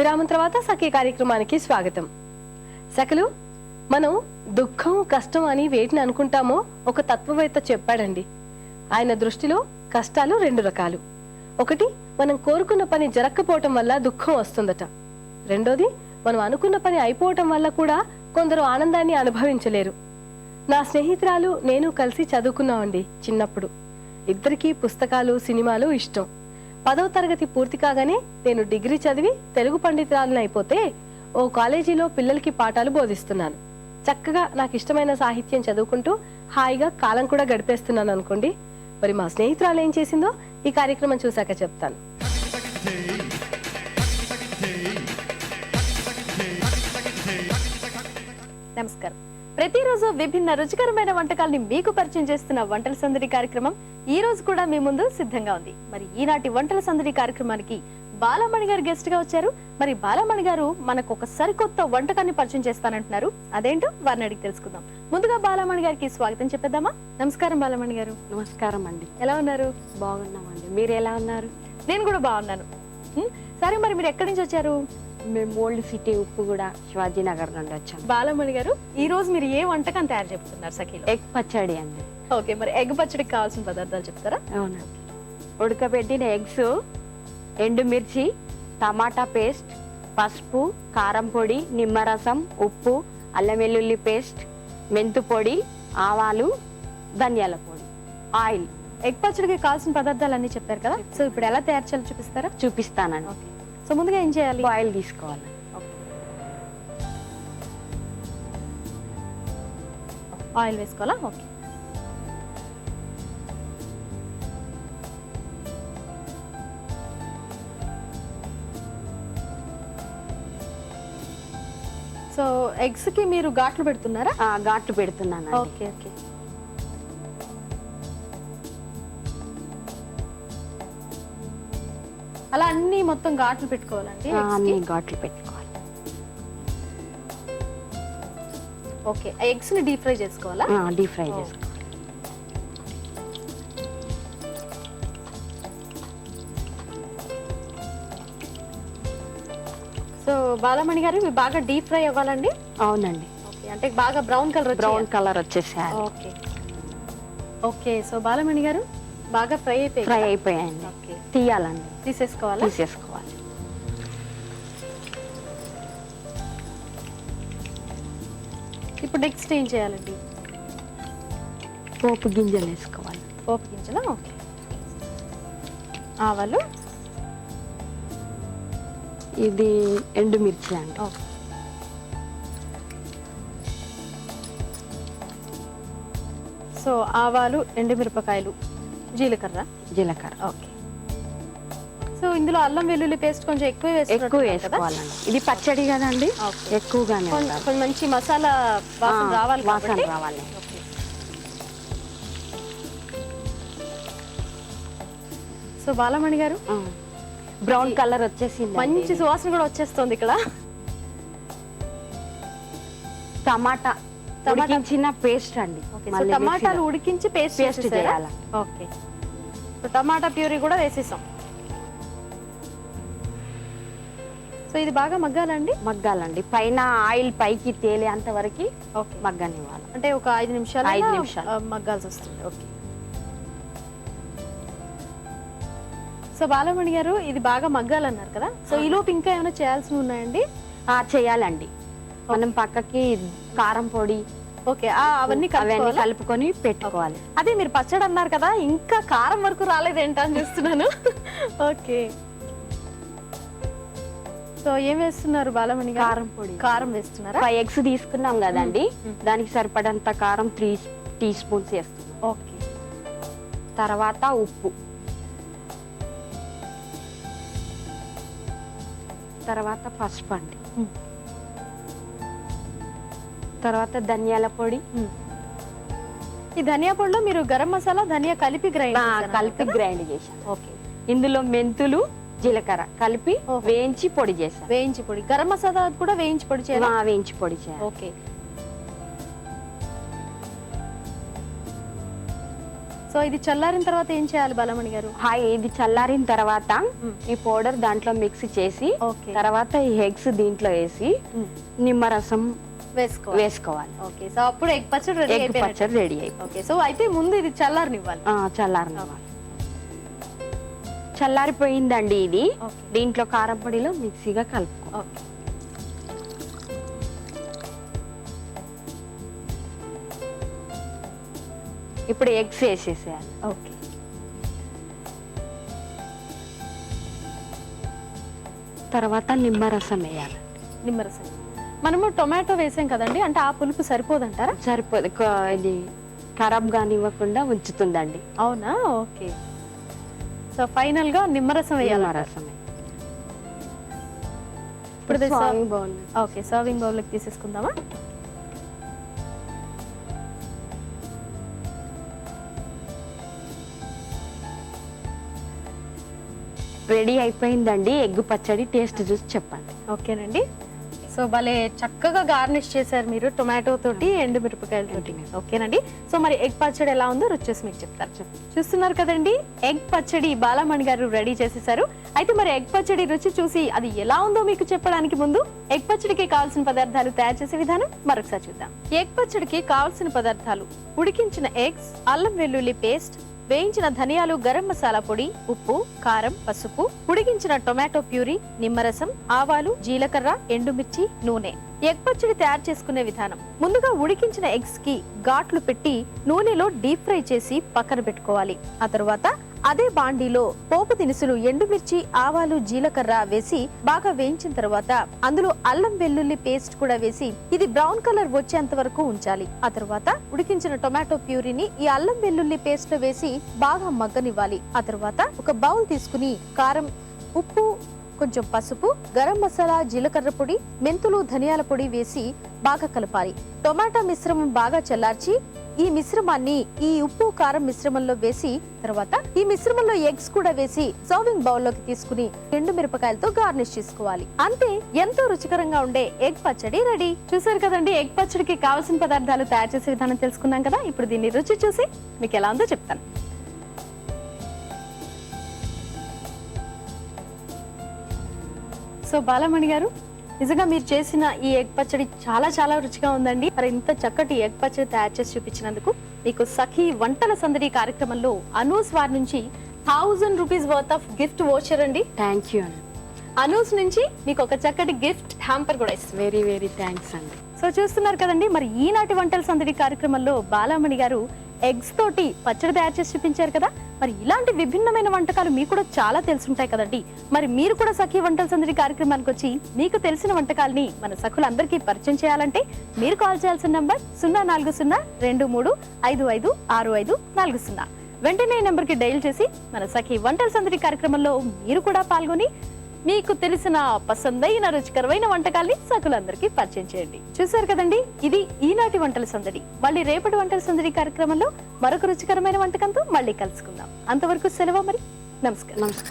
విరామం తర్వాత సఖీ కార్యక్రమానికి స్వాగతం. సకలు మనం దుఃఖం కష్టం అని వేటిని అనుకుంటామో ఒక తత్వవేత్త చెప్పాడండి. ఆయన దృష్టిలో కష్టాలు రెండు రకాలు. ఒకటి మనం కోరుకున్న పని జరగకపోవటం వల్ల దుఃఖం వస్తుందట. రెండోది మనం అనుకున్న పని అయిపోవటం వల్ల కూడా కొందరు ఆనందాన్ని అనుభవించలేరు. నా స్నేహితురాలు నేను కలిసి చదువుకున్నామండి చిన్నప్పుడు. ఇద్దరికీ పుస్తకాలు సినిమాలు ఇష్టం. పదవ తరగతి పూర్తి కాగానే నేను డిగ్రీ చదివి తెలుగు పండితురాలను అయిపోతే ఓ కాలేజీలో పిల్లలకి పాఠాలు బోధిస్తున్నాను. చక్కగా నాకు ఇష్టమైన సాహిత్యం చదువుకుంటూ హాయిగా కాలం కూడా గడిపేస్తున్నాను అనుకోండి. మరి మా స్నేహితురాలు ఏం చేసిందో ఈ కార్యక్రమం చూశాక చెప్తాను. నమస్కారం. ప్రతిరోజు విభిన్న రుచికరమైన వంటకాల్ని మీకు పరిచయం చేస్తున్న వంటల సందడి కార్యక్రమం ఈ రోజు కూడా మీ ముందు సిద్ధంగా ఉంది. మరి ఈనాటి వంటల సందడి కార్యక్రమానికి బాలమణి గారు గెస్ట్గా వచ్చారు. మరి బాలమణి గారు మనకు ఒక సరికొత్త వంటకాన్ని పరిచయం చేస్తానంటున్నారు. అదేంటో వారిని అడిగి తెలుసుకుందాం. ముందుగా బాలమణి గారికి స్వాగతం చెప్పేద్దామా? నమస్కారం బాలమణి గారు. నమస్కారం అండి. ఎలా ఉన్నారు? బాగున్నామండి. మీరు ఎలా ఉన్నారు? నేను కూడా బాగున్నాను. సరే మరి మీరు ఎక్కడి నుంచి వచ్చారు? మేము ఓల్డ్ సిటీ ఉప్పు కూడా శివాజీ నగర్ నుండి వచ్చాము బాలమణి గారు ఈ రోజు మీరు ఏ వంటకం తయారు చెప్తున్నారు సఖీలో? ఎగ్ పచ్చడి అండి. ఓకే మరి ఎగ్ పచ్చడికి కావాల్సిన పదార్థాలు చెప్తారా? అవునండి. ఉడకబెట్టిన ఎగ్స్ ఎండుమిర్చి టమాటా పేస్ట్ పసుపు కారం పొడి నిమ్మరసం ఉప్పు అల్లం వెల్లుల్లి పేస్ట్ మెంతు పొడి ఆవాలు ధనియాల పొడి ఆయిల్. ఎగ్ పచ్చడికి కావాల్సిన పదార్థాలు అన్ని చెప్పారు కదా? సో ఇప్పుడు ఎలా తయారు చేయాలో చూపిస్తారా? చూపిస్తానండి. ఓకే. సో ముందుగా ఏం చేయాలి? ఆయిల్ తీసుకోవాలి. ఆయిల్ వేసుకోవాలా? ఓకే. ఎగ్స్కి మీరు ఘాట్లు పెడుతున్నారా? ఆ, ఘాట్లు పెడుతున్నానండి. Okay okay. అలా అన్ని మొత్తం ఘాట్లు పెట్టుకోవాలండి ఆ, eggs కి? అన్ని ఘాట్లు పెట్టుకోవాలి. ఓకే ఎగ్స్ని డీప్ ఫ్రై చేసుకోవాలా? Deep fry. చేసుకోవాలి. బాలమణి గారు ఇవి బాగా డీప్ ఫ్రై అవ్వాలండి. అవునండి. అంటే బాగా బ్రౌన్ కలర్ బ్రౌన్ కలర్ వచ్చేసేయాలి. ఓకే. ఓకే సో బాలమణి గారు బాగా ఫ్రై అయిపోయి ఫ్రై అయిపోయాయండి. తీయాలండి. తీసేసుకోవాలా? తీసేసుకోవాలి. ఇప్పుడు నెక్స్ట్ ఏం చేయాలండి? పోపు గింజలు వేసుకోవాలి. పోపు గింజలు? ఓకే. ఆవాలు ఇది ఎండుమిర్చి అండి. సో ఆవాలు ఎండుమిరపకాయలు జీలకర్ర? జీలకర్ర. ఓకే. సో ఇందులో అల్లం వెల్లుల్లి పేస్ట్ కొంచెం ఎక్కువ ఎక్కువ? వేసుకోవాలండి. ఇది పచ్చడి కదండి. ఎక్కువగానే కొంచెం మంచి మసాలా వాసన రావాలి వాసన రావాలి. సో బాలమణి గారు. బ్రౌన్ కలర్ వచ్చేసింది మంచి సువాసన కూడా వచ్చేస్తుంది ఇక్కడ. టమాటా టమాటా- ఉడికించిన పేస్ట్ అండి. టమాటాలు ఉడికించి పేస్ట్ పేస్ట్ చేయాలి. ఓకే. టమాటా ప్యూరీ కూడా వేసేసాం. సో ఇది బాగా మగ్గాలండి? మగ్గాలండి. పైన ఆయిల్ పైకి తేలేంత వరకు ఓకే. మగ్గనివ్వాలి. అంటే ఒక ఐదు నిమిషాలు ఐదు నిమిషాలు. మగ్గాల్సి వస్తుంది. ఓకే. సో బాలమణి గారు ఇది బాగా మగ్గాలన్నారు కదా? సో ఈ లోపు ఇంకా ఏమైనా చేయాల్సి ఉన్నాయండి? ఆ, చేయాలండి. మనం పక్కకి కారం పొడి ఓకే ఆ, అవన్నీ అవన్నీ? కలుపుకొని పెట్టుకోవాలి. అదే మీరు పచ్చడి అన్నారు కదా ఇంకా కారం వరకు రాలేదేంటా అని చూస్తున్నాను. ఓకే. సో ఏం వేస్తున్నారు బాలమణి గారు? కారం పొడి. కారం వేస్తున్నారా? ఫైవ్ ఎగ్స్ తీసుకున్నాం కదండి. మ్మ్. దానికి సరిపడంత కారం త్రీ టీ స్పూన్స్ వేస్తున్నాం. ఓకే. తర్వాత ఉప్పు. తర్వాత పసుపు అండి. తర్వాత ధనియాల పొడి. ఈ ధనియా పొడిలో మీరు గరం మసాలా ధనియా కలిపి గ్రైండ్ కలిపి గ్రైండ్ చేశాను ఓకే. ఇందులో మెంతులు జీలకర్ర కలిపి. వేయించి పొడి చేశాను వేయించి పొడి. గరం మసాలా కూడా వేయించి పొడి చేయాలి? వేయించి పొడి చేయాలి. ఓకే. సో ఇది చల్లారిన తర్వాత ఏం చేయాలి బాలమణి గారు? హాయ్ ఇది చల్లారిన తర్వాత. ఈ పౌడర్ దాంట్లో మిక్స్ చేసి ఓకే. తర్వాత ఈ ఎగ్స్ దీంట్లో వేసి నిమ్మరసం వేసుకో వేసుకోవాలి. ఓకే సో అప్పుడు ఎగ్ పచ్చడి రెడీ ఎగ్ పచ్చడి రెడీ అయిపోయి ఓకే సో అయితే ముందు ఇది చల్లారనివ్వాలి. చల్లారనివ్వాలి. చల్లారిపోయిందండి ఇది. దీంట్లో కారం పొడిలో మిక్సీగా కలుపుకో. ఓకే. ఇప్పుడు ఎగ్స్ వేసేసేయాలి ఓకే. తర్వాత నిమ్మరసం వేయాలి. నిమ్మరసం. మనము టొమాటో వేసాం కదండి అంటే ఆ పులుపు సరిపోదంటారా? సరిపోదు. కొ- ఇది ఖరాబ్ కానివ్వకుండా ఉంచుతుందండి. అవునా? ఓకే. సో ఫైనల్గా నిమ్మరసం వేయాలి. నిమ్మరసం. ఇప్పుడు ఇది సర్వ్- స్వామి బాగుంది ఓకే సర్వింగ్ బౌల్లోకి తీసేసుకుందామా? రెడీ అయిపోయిందండి. ఎగ్ పచ్చడి టేస్ట్ చూసి చెప్పండి. ఓకేనండి. సో భలే చక్కగా గార్నిష్ చేశారు మీరు టొమాటో తోటి ఎండు మిరపకాయలతోటి ఓకేనండి. సో మరి ఎగ్ పచ్చడి ఎలా ఉందో రుచి చూసి మీకు చెప్తారు చూస్తున్నారు కదండి ఎగ్ పచ్చడి బాలమణి గారు రెడీ చేసేసారు అయితే మరి ఎగ్ పచ్చడి రుచి చూసి అది ఎలా ఉందో మీకు చెప్పడానికి ముందు ఎగ్ పచ్చడికి కావాల్సిన పదార్థాలు తయారు చేసే విధానం మరొకసారి చూద్దాం. ఎగ్ పచ్చడికి కావాల్సిన పదార్థాలు ఉడికించిన ఎగ్స్ అల్లం వెల్లుల్లి పేస్ట్ వేయించిన ధనియాలు గరం మసాలా పొడి ఉప్పు కారం పసుపు ఉడికించిన టొమాటో ప్యూరీ నిమ్మరసం ఆవాలు జీలకర్ర ఎండుమిర్చి నూనె. ఎగ్ పచ్చడి తయారు చేసుకునే విధానం. ముందుగా ఉడికించిన ఎగ్స్కి ఘాట్లు పెట్టి నూనెలో డీప్ ఫ్రై చేసి పక్కన పెట్టుకోవాలి. ఆ తర్వాత అదే బాండీలో పోపు దినుసులు ఎండుమిర్చి ఆవాలు జీలకర్ర వేసి బాగా వేయించిన తర్వాత అందులో అల్లం వెల్లుల్లి పేస్ట్ కూడా వేసి ఇది బ్రౌన్ కలర్ వచ్చేంత వరకు ఉంచాలి. ఆ తర్వాత ఉడికించిన టొమాటో ప్యూరీని ఈ అల్లం వెల్లుల్లి పేస్ట్లో వేసి బాగా మగ్గనివ్వాలి. ఆ తర్వాత ఒక బౌల్ తీసుకుని కారం ఉప్పు కొంచెం పసుపు గరం మసాలా జీలకర్ర పొడి మెంతులు ధనియాల పొడి వేసి బాగా కలపాలి. టొమాటా మిశ్రమం బాగా చల్లార్చి ఈ మిశ్రమాన్ని ఈ ఉప్పు కారం మిశ్రమంలో వేసి తర్వాత ఈ మిశ్రమంలో ఎగ్స్ కూడా వేసి సర్వింగ్ బౌల్లోకి తీసుకుని ఎండు మిరపకాయలతో గార్నిష్ చేసుకోవాలి. అంతే ఎంతో రుచికరంగా ఉండే ఎగ్ పచ్చడి రెడీ. చూసారు కదండి ఎగ్ పచ్చడికి కావాల్సిన పదార్థాలు తయారు చేసే విధానం తెలుసుకున్నాం కదా ఇప్పుడు దీన్ని రుచి చూసి మీకు ఎలా ఉందో చెప్తాను. సో బాలమణి గారు నిజంగా మీరు చేసిన ఈ ఎగ్ పచ్చడి చాలా చాలా రుచిగా ఉందండి. మరి ఇంత చక్కటి ఎగ్ పచ్చడి తయారు చేసి చూపించినందుకు మీకు సఖీ వంటల సందడి కార్యక్రమంలో అనూస్ వారి నుంచి thousand rupees worth of gift voucher అండి. థ్యాంక్ యూ అండి అనూస్ నుంచి మీకు ఒక చక్కటి గిఫ్ట్ హ్యాంపర్ కూడా ఇస్తుంది వెరీ వెరీ థ్యాంక్స్ అండి. సో చూస్తున్నారు కదండి మరి ఈనాటి వంటల సందడి కార్యక్రమంలో బాలామణి గారు ఎగ్స్ తోటి పచ్చడి తయారు చేసి చూపించారు కదా మరి ఇలాంటి విభిన్నమైన వంటకాలు మీకు కూడా చాలా తెలుసుంటాయి కదండి. మరి మీరు కూడా సఖీ వంటల సందడి కార్యక్రమానికి వచ్చి మీకు తెలిసిన వంటకాలని మన సఖులందరికీ పరిచయం చేయాలంటే మీరు కాల్ చేయాల్సిన నంబర్ సున్నా నాలుగు సున్నా రెండు మూడు ఐదు ఐదు ఆరు ఐదు నాలుగు సున్నా. వెంటనే ఈ నెంబర్కి డైల్ చేసి మన సఖీ వంటల సందడి కార్యక్రమంలో మీరు కూడా పాల్గొని మీకు తెలిసిన పసందైన రుచికరమైన వంటకాల్ని సకులందరికీ పరిచయం చేయండి. చూసారు కదండి? ఇది ఈనాటి వంటల సందడి. మళ్ళీ రేపటి వంటల సందడి కార్యక్రమంలో మరొక రుచికరమైన వంటకంతో మళ్ళీ కలుసుకుందాం. అంతవరకు సెలవు మరి. నమస్కారం. నమస్కారం.